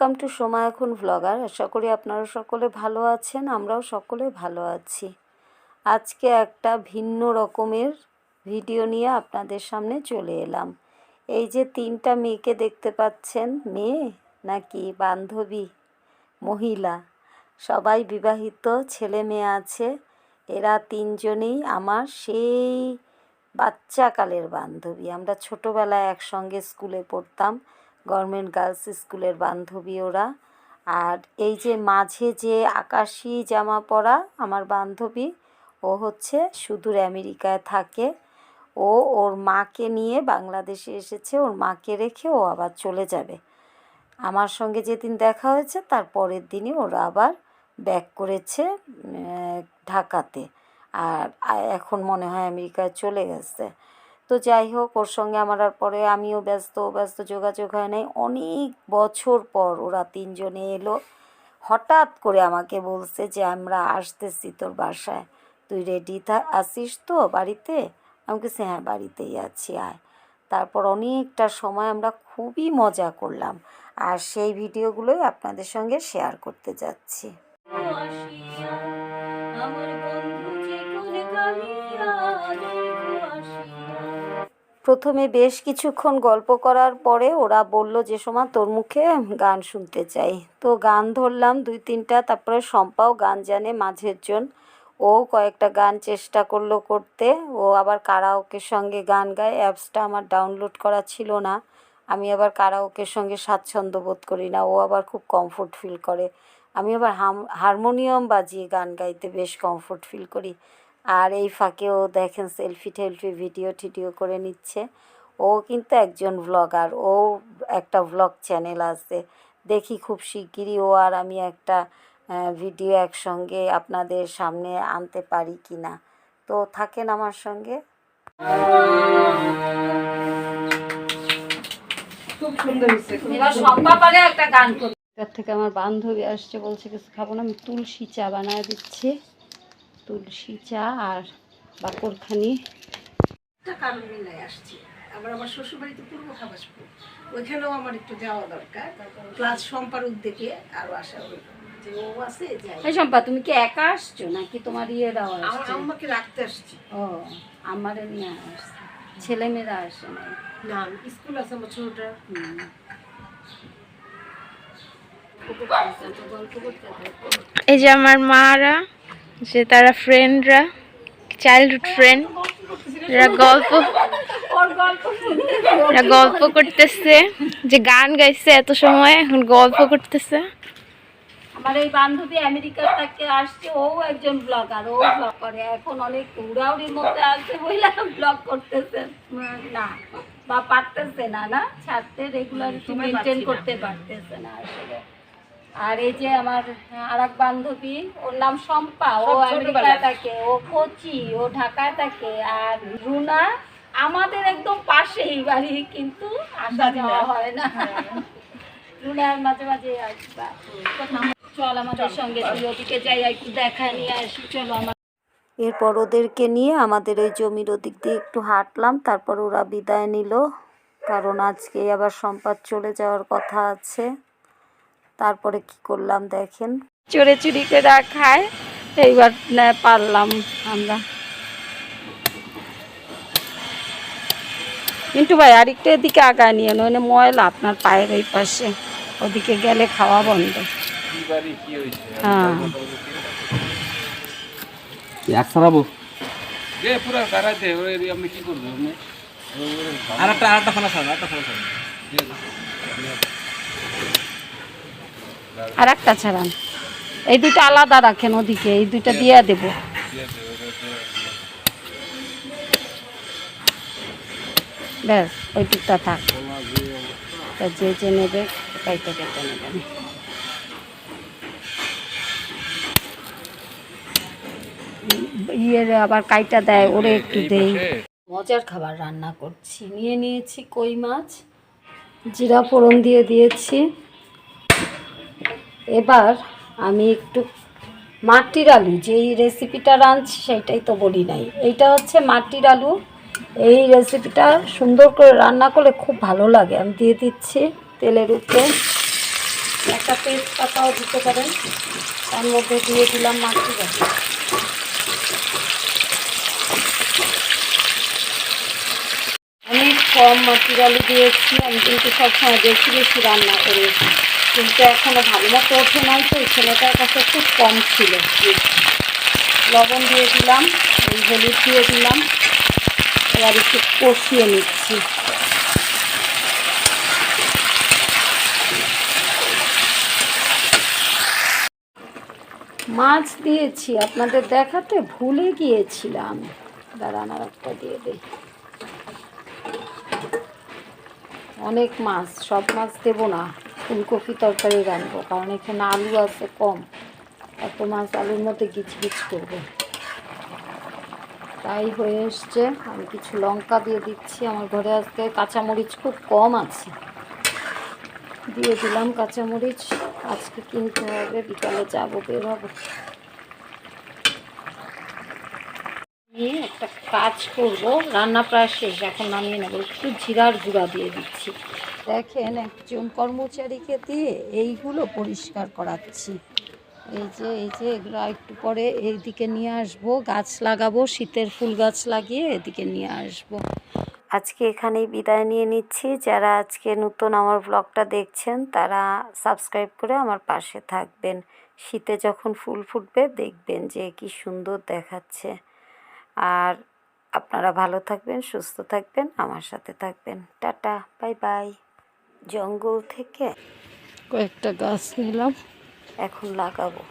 Welcome to Soma এখন vlogger আশা করি আপনারা সকলে ভালো আছেন, আমরাও সকলে ভালো আছি। আজকে একটা ভিন্ন রকমের ভিডিও নিয়ে আপনাদের সামনে চলে এলাম। এই যে তিনটা মেয়েকে দেখতে পাচ্ছেন, মেয়ে নাকি বান্ধবী, মহিলা, সবাই বিবাহিত, ছেলে মেয়ে আছে, এরা তিনজনেই আমার সেই বাচ্চাকালের বান্ধবী। আমরা ছোটোবেলায় একসঙ্গে স্কুলে পড়তাম গভর্নমেন্ট গার্লস স্কুলের বান্ধবী ওরা। আর এই যে মাঝে যে আকাশি জামা পরা আমার বান্ধবী, ও হচ্ছে সুদূর আমেরিকায় থাকে। ও ওর মাকে নিয়ে বাংলাদেশে এসেছে, ওর মাকে রেখে ও আবার চলে যাবে। আমার সঙ্গে যেদিন দেখা হয়েছে, তার পরের দিনই ওরা আবার ব্যাক করেছে ঢাকাতে। আর এখন মনে হয় আমেরিকায় চলে গেছে। তো যাই হোক, ওর সঙ্গে আমার আর পরে আমিও ব্যস্ত ব্যস্ত যোগাযোগ হয় নাই। অনেক বছর পর ওরা তিনজনে এলো। হঠাৎ করে আমাকে বলছে যে, আমরা আসতেছি তোর বাসায়। তুই রেডি থা, আসিস তো বাড়িতে? আমি বলছি হ্যাঁ বাড়িতেই আছি, আয়। তারপর অনেকটা সময় আমরা খুবই মজা করলাম। আর সেই ভিডিওগুলোই আপনাদের সঙ্গে শেয়ার করতে যাচ্ছি। প্রথমে বেশ কিছুক্ষণ গল্প করার পরে ওরা বলল, যে সময় তোর মুখে গান শুনতে চাই। তো গান ধরলাম দুই তিনটা, তারপরে শম্পাও গান জানে মাঝের জন। ও কয়েকটা গান চেষ্টা করল করতে। ও আবার কারাওকের সঙ্গে গান গায়। অ্যাপসটা আমার ডাউনলোড করা ছিল না। আমি আবার কারাওকের সঙ্গে স্বাচ্ছন্দ্য বোধ করি না। ও আবার খুব কমফোর্ট ফিল করে। আমি আবার হারমোনিয়াম বাজিয়ে গান গাইতে বেশ কমফোর্ট ফিল করি। আর এই ফাঁকেও দেখেন সেলফি টেলফি ভিডিও টিডিও করে নিচ্ছে। ও কিন্তু একজন ভ্লগার ও একটা ভ্লগ চ্যানেল আছে। দেখি খুব শিগগিরই ও আর আমি একটা ভিডিও একসঙ্গে আপনাদের সামনে আনতে পারি কি না। তো থাকেন আমার সঙ্গে। খুব সুন্দর হয়েছে খুব এবার সম্পা পারে একটা গান করি তার থেকে আমার বান্ধবী আসছে বলছে কিছু খাব না আমি তুলসী চা বানায় দিচ্ছি। তুলসী চা আর বাকরখানি আসছি। আবার আমার শ্বশুর বাড়িতে পূর্ব খাবাসপুর। ওইখানেও আমার একটু যাওয়া দরকার। প্লাস সম্পার উদ্যোগে আরও আসা হলো। তুমি কি একা আসছো নাকি তোমার আসছে? আম্মাকে রাখতে আসছি। ও আমারে নিয়ে আসছে ছেলেমেয়েরা আসে না না স্কুল আছে আমার ছোটটা। হুম। এই যে আমার মারা। যে তারা ফ্রেন্ডরা চাইল্ডহুড ফ্রেন্ড এরা গল্প এরা গল্প করতেছে যে গান গাইছে এত সময় এখন গল্প করতেছে। আমার এই বান্ধবী আমেরিকা থেকে আসছে ও একজন ব্লগার ও ব্লগ করে। এখন অনেক উড়াউড়ির মধ্যে আছে বইলা ব্লগ করতেছে। না বা পারতেছে না না? ছাড়তে রেগুলারিটি মেনটেন করতে পারতেছে না আসলে। আর এই যে আমার আর এক বান্ধবী ওর নাম শম্পা ও আমেরিকায় থাকে ও কোচি ও ঢাকায় থাকে আর রুনা আমাদের একদম পাশেই বাড়ি কিন্তু আসা যাওয়া হয় না। রুনার মাঝে মাঝে আসবা চল আমাদের সঙ্গে তুই ওদিকে যাই একটু দেখা নিয়ে আসি চলো আমার। এরপর ওদেরকে নিয়ে আমাদের ওই জমির ওদিক দিয়ে একটু হাঁটলাম তারপর ওরা বিদায় নিল কারণ আজকে আবার সম্পাদ চলে যাওয়ার কথা আছে। তারপরে কি করলাম দেখেন। চোরে চুরি করে খায় এইবার না পারলাম আমরা। মিন্টু ভাই আরেকটু এদিকে আগায় নিয়ে নইলে ময়লা আপনার পায়ের ওই পাশে। ওদিকে গেলে খাওয়া বন্ধ। হ্যাঁ। এক সারাবো যে পুরো গাড়াতে আপনি কি করবেন আর একটা আর একটা ফানা সারা একটা ফানা সারা আর একটা ছাড়ান। এই দুইটা আলাদা রাখেন ওদিকে, এই দুইটা দিয়ে দেব। ব্যাস ওই টুকটা থাক যে যে নেবে কাইতে কেটে নেবেন ইয়ে আবার কাইটা দেয়, ওরে একটু দেই। মজার খাবার রান্না করছি। নিয়ে নিয়েছি কই মাছ, জিরা ফোড়ন দিয়ে দিয়েছি। এবার আমি একটু মাটির আলু, যেই রেসিপিটা রাঁধছি সেইটাই তো বলি নাই। এইটা হচ্ছে মাটির আলু। এই রেসিপিটা সুন্দর করে রান্না করলে খুব ভালো লাগে। আমি দিয়ে দিচ্ছি তেলের উপরে। একটা তেজপাতাও দিতে পারেন। তার মধ্যে দিয়ে দিলাম মাটি গাছ অনেক কম মাটির আলু দিয়েছি। আমি কিন্তু সবসময় বেশি বেশি রান্না করি। কিন্তু এখনও ভালো মতো ওঠে নাই তো ছেলেটার কাছে খুব কম ছিল। লবণ দিয়ে দিলাম, এই হলুদ দিয়ে দিলাম। এবার একটু কষিয়ে নিচ্ছি। মাছ দিয়েছি, আপনাদের দেখাতে ভুলে গিয়েছিলাম। দাঁড়ান আর একটা দিয়ে দিই। অনেক মাছ, সব মাছ দেবো না। ফুলকপি তরকারি রাখব কারণ এখানে আলু আছে কম এত মাছ আলুর মধ্যে গিচ গিচ করব। তাই হয়ে এসছে, আমি কিছু লঙ্কা দিয়ে দিচ্ছি আমার ঘরে আজকে, কাঁচামরিচ খুব কম আছে। দিয়ে দিলাম কাঁচামরিচ, আজকে কিনতে হবে, বিকালে যাব, বের হব। নিয়ে একটা কাজ করব, রান্না প্রায় শেষ, এখন নামিয়ে নেব, একটু জিরার গুঁড়া দিয়ে দিচ্ছি। দেখেন একজন কর্মচারীকে দিয়ে এইগুলো পরিষ্কার করাচ্ছি। এই যে এই যে, এগুলো একটু পরে এইদিকে নিয়ে আসব। গাছ লাগাবো, শীতের ফুল গাছ লাগিয়ে এদিকে নিয়ে আসব। আজকে এখানেই বিদায় নিয়ে নিচ্ছি। যারা আজকে নতুন আমার ব্লগটা দেখছেন, তারা সাবস্ক্রাইব করে আমার পাশে থাকবেন। শীতে যখন ফুল ফুটবে, দেখবেন যে কি সুন্দর দেখাচ্ছে। আর আপনারা ভালো থাকবেন, সুস্থ থাকবেন, আমার সাথে থাকবেন। Tata, bye bye. জঙ্গল থেকে কয়েকটা গাছ নিলাম। এখন লাগাবো।